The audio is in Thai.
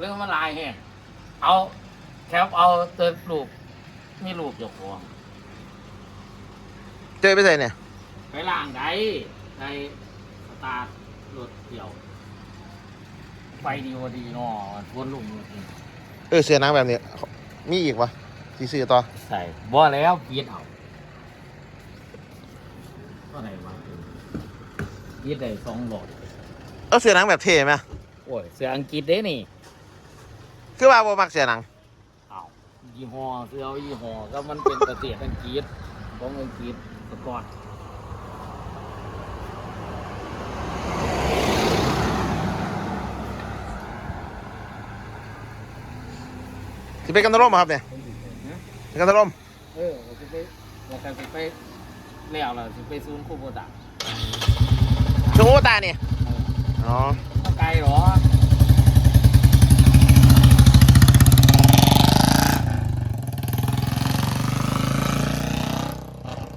เรื่องมันลายแห้งเอาแคปเอาเติมลูกมีลูกเจ้าของเจอไปใส่เนี่ยไปล่างใดในสตาร์ทรถเกี่ยวไฟดีวดีเนาะทวนลุงมือนี่เออเสือหนังแบบนี้ มีอีกวะที่ซื้อต่อใส่บ่แล้วเกียดเอาก็ไหนวะเกียดได้สองหลอดเอาเสือหนังแบบเท่ไหมโอ้ยเสืออังกฤษเด้นี่ คือว่าบ่มักเสือหนังเอายี่ห้อเสือยี่ห้อก็มันเป็นเกษตรอังกฤษของอังกฤษสกอตสิไปกันตะล่มบ่ครับเนี่ยไปกันตะล่มเออว่าสิไปว่ากันสิไปแล้วล่ะสิไปซูนย์คูโบตะชงโอตาเนี่ยอ๋อบ่ไกลหรอ